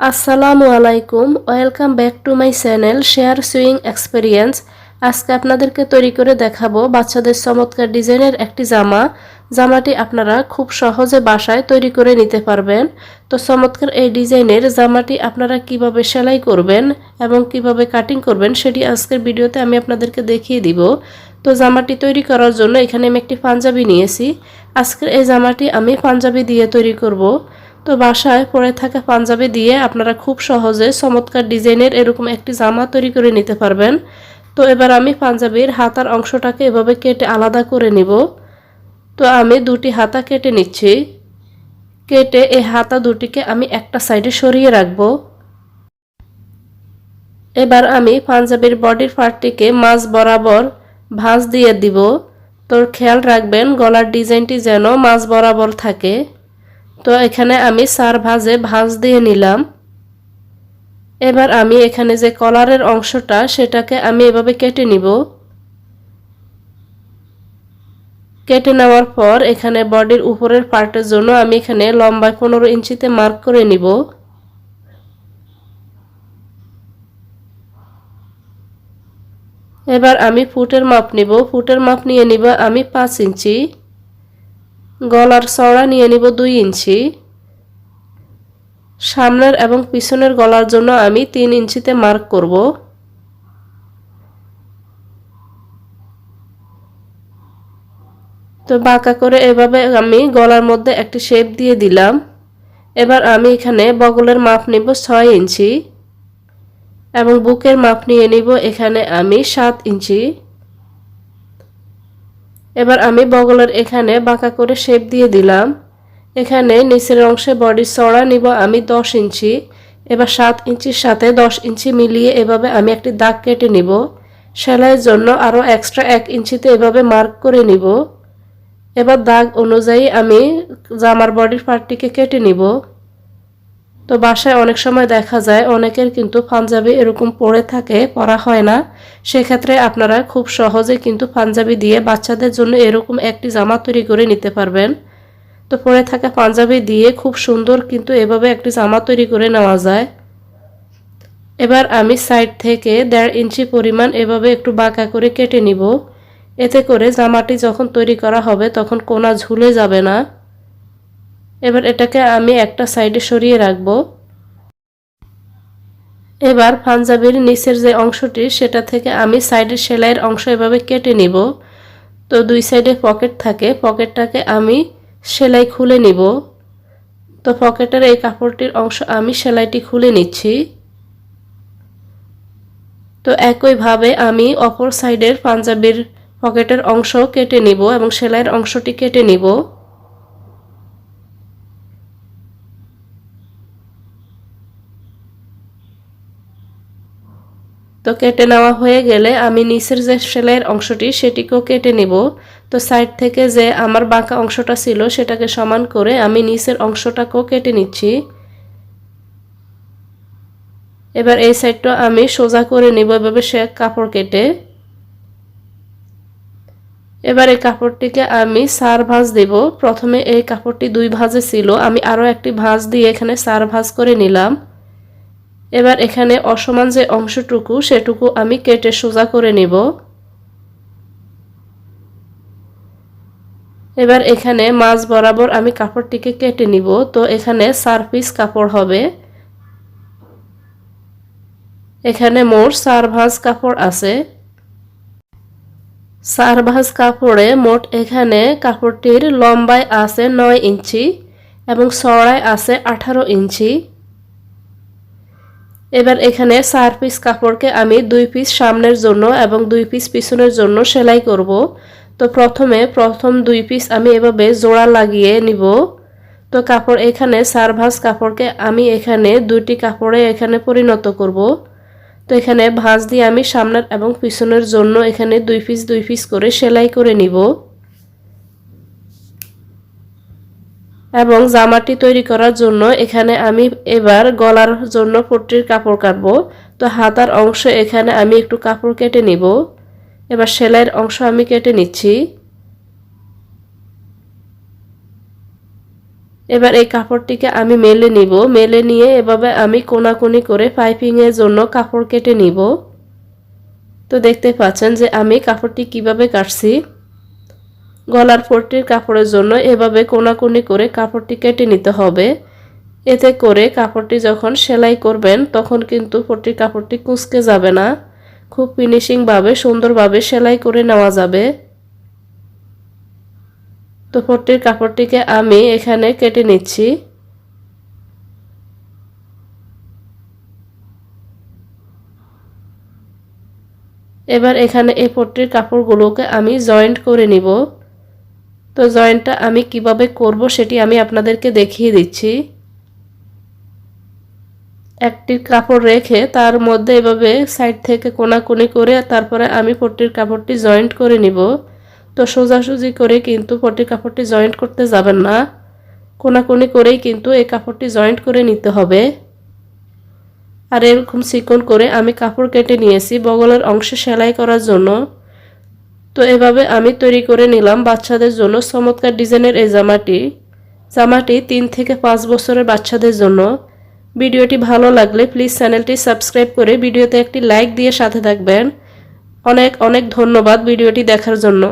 আসসালামু আলাইকুম, welcome back to my channel share sewing experience. আজকে আপনাদেরকে তৈরি করে দেখাবো বাচ্চাদের চমৎকার ডিজাইনের একটি জামা। জামাটি আপনারা খুব সহজে বাসায় তৈরি করে নিতে পারবেন। তো চমৎকার এই ডিজাইনের জামাটি আপনারা কীভাবে সেলাই করবেন এবং কীভাবে কাটিং করবেন সেটি আজকের ভিডিওতে আমি আপনাদেরকে দেখিয়ে দিব। তো জামাটি তৈরি করার জন্য এখানে আমি একটি পাঞ্জাবি নিয়েছি। আজকের এই জামাটি আমি পাঞ্জাবি দিয়ে তৈরি করব। তো বাসায় পরে থাকা পাঞ্জাবি দিয়ে আপনারা খুব সহজে চমৎকার ডিজাইনের এরকম একটি জামা তৈরি করে নিতে পারবেন। তো এবার আমি পাঞ্জাবির হাতার অংশটাকে এভাবে কেটে আলাদা করে নিব। তো আমি দুটি হাতা কেটে নিচ্ছি। কেটে এই হাতা দুটিকে আমি একটা সাইডে সরিয়ে রাখব। এবার আমি পাঞ্জাবির বডির পার্টটিকে মাছ বরাবর ভাঁজ দিয়ে দিব। তোর খেয়াল রাখবেন, গলার ডিজাইনটি যেন মাছ বরাবর থাকে। তো এখানে আমি সার ভাজে ভাঁজ দিয়ে নিলাম। এবার আমি এখানে যে কলারের অংশটা, সেটাকে আমি এভাবে কেটে নিব। কেটে নেওয়ার পর এখানে বডির উপরের পার্টের জন্য আমি এখানে লম্বায় পনেরো ইঞ্চিতে মার্ক করে নিব। এবার আমি ফুটের মাপ নিব। ফুটের মাপ নিয়ে নিব আমি পাঁচ ইঞ্চি। গলার চড়া নিয়ে নিব দুই ইঞ্চি। সামনের এবং পিছনের গলার জন্য আমি তিন ইঞ্চিতে মার্ক করব। তো বাঁকা করে এভাবে আমি গলার মধ্যে একটি শেপ দিয়ে দিলাম। এবার আমি এখানে বগলের মাপ নিব ছয় ইঞ্চি এবং বুকের মাপ নিয়ে নিব এখানে আমি সাত ইঞ্চি। এবার আমি বগলের এখানে বাঁকা করে শেপ দিয়ে দিলাম। এখানে নিচের অংশে বডি চড়া নিব আমি দশ ইঞ্চি। এবার সাত ইঞ্চির সাথে দশ ইঞ্চি মিলিয়ে এভাবে আমি একটি দাগ কেটে নিব। সেলাইয়ের জন্য আরও এক্সট্রা এক ইঞ্চিতে এভাবে মার্ক করে নিব। এবার দাগ অনুযায়ী আমি জামার বডির পার্টটিকে কেটে নিব। তো বাসায় অনেক সময় দেখা যায়, অনেকের কিন্তু পাঞ্জাবি এরকম পরে থাকে, পরা হয় না। সেক্ষেত্রে আপনারা খুব সহজে কিন্তু পাঞ্জাবি দিয়ে বাচ্চাদের জন্য এরকম একটি জামা তৈরি করে নিতে পারবেন। তো পরে থাকা পাঞ্জাবি দিয়ে খুব সুন্দর কিন্তু এভাবে একটি জামা তৈরি করে নেওয়া যায়। এবার আমি সাইড থেকে দেড় ইঞ্চি পরিমাণ এভাবে একটু বাঁকা করে কেটে নিব। এতে করে জামাটি যখন তৈরি করা হবে তখন কোনা ঝুলে যাবে না। এবার এটাকে আমি একটা সাইডে সরিয়ে রাখব। এবার পাঞ্জাবির নিচের যে অংশটি, সেটা থেকে আমি সাইডের সেলাইয়ের অংশ এভাবে কেটে নিব। তো দুই সাইডে পকেট থাকে, পকেটটাকে আমি সেলাই খুলে নিব। তো পকেটের এই কাপড়টির অংশ আমি সেলাইটি খুলে নিচ্ছি। তো একইভাবে আমি অপর সাইডের পাঞ্জাবির পকেটের অংশ কেটে নিব এবং সেলাইয়ের অংশটি কেটে নিব। তো কেটে নেওয়া হয়ে গেলে আমি নিচের যে সেলাইয়ের অংশটি সেটিকেও কেটে নেব। তো সাইড থেকে যে আমার বাঁকা অংশটা ছিল সেটাকে সমান করে আমি নিচের অংশটাকেও কেটে নিচ্ছি। এবার এই সাইডটা আমি সোজা করে নিব এভাবে সে কাপড় কেটে। এবার এই কাপড়টিকে আমি সার ভাঁজ দেব। প্রথমে এই কাপড়টি দুই ভাঁজে ছিল। আমি আরও একটি ভাঁজ দিয়ে এখানে সার ভাঁজ করে নিলাম। এবার এখানে অসমান যে অংশটুকু, সেটুকু আমি কেটে সোজা করে নিব। এবার এখানে মাছ বরাবর আমি কাপড়টিকে কেটে নিব, তো এখানে চার পিস কাপড় হবে। এখানে মোট চার ভাঁজ কাপড় আছে। চার ভাঁজ কাপড়ে মোট এখানে কাপড়টির লম্বায় আছে নয় ইঞ্চি এবং চড়ায় আছে আঠারো ইঞ্চি। এবার এখানে চার পিস কাপড়কে আমি দুই পিস সামনের জন্য এবং দুই পিস পিছনের জন্য সেলাই করব। তো প্রথমে প্রথম দুই পিস আমি এভাবে জোড়া লাগিয়ে নিব। তো কাপড় এখানে চার ভাঁজ কাপড়কে আমি এখানে দুইটি কাপড়ে এখানে পরিণত করব। তো এখানে ভাঁজ দিয়ে আমি সামনের এবং পিছনের জন্য এখানে দুই পিস দুই পিস করে সেলাই করে নিব। এবং জামাটি তৈরি করার জন্য এখানে আমি এবার গলার জন্য পট্টির কাপড় কাটবো। তো হাতার অংশ এখানে আমি একটু কাপড় কেটে নিব। এবার সেলাইয়ের অংশ আমি কেটে নিচ্ছি। এবার এই কাপড়টিকে আমি মেলে নিব। মেলে নিয়ে এভাবে আমি কোনাকুনি করে পাইপিংয়ের জন্য কাপড় কেটে নিব। তো দেখতে পাচ্ছেন যে আমি কাপড়টি কীভাবে কাটছি। গলার পট্টির কাপড়ের জন্য এভাবে কোনাকুনি করে কাপড়টি কেটে নিতে হবে। এতে করে কাপড়টি যখন সেলাই করবেন, তখন কিন্তু পট্টির কাপড়টি কুঁচকে যাবে না। খুব ফিনিশিংভাবে, সুন্দরভাবে সেলাই করে নেওয়া যাবে। তো পট্টির কাপড়টিকে আমি এখানে কেটে নিচ্ছি। এবার এখানে এই পট্টির কাপড়গুলোকে আমি জয়েন্ট করে নিব। তো জয়েন্টটা আমি কীভাবে করব সেটি আমি আপনাদেরকে দেখিয়ে দিচ্ছি। একটি কাপড় রেখে তার মধ্যে এভাবে সাইড থেকে কোনাকুনি করে তারপরে আমি পট্টির কাপড়টি জয়েন্ট করে নিব। তো সোজাসুজি করে কিন্তু পট্টির কাপড়টি জয়েন্ট করতে যাবেন না। কোনাকুনি করেই কিন্তু এই কাপড়টি জয়েন্ট করে নিতে হবে। আর এরকম চিকন করে আমি কাপড় কেটে নিয়েছি বগলের অংশে সেলাই করার জন্য। তো এভাবে আমি তৈরি করে নিলাম বাচ্চাদের জন্য চমৎকার ডিজাইনের এই জামাটি। জামাটি তিন থেকে পাঁচ বছরের বাচ্চাদের জন্য। ভিডিওটি ভালো লাগলে প্লিজ চ্যানেলটি সাবস্ক্রাইব করে ভিডিওতে একটি লাইক দিয়ে সাথে থাকবেন। অনেক অনেক ধন্যবাদ ভিডিওটি দেখার জন্য।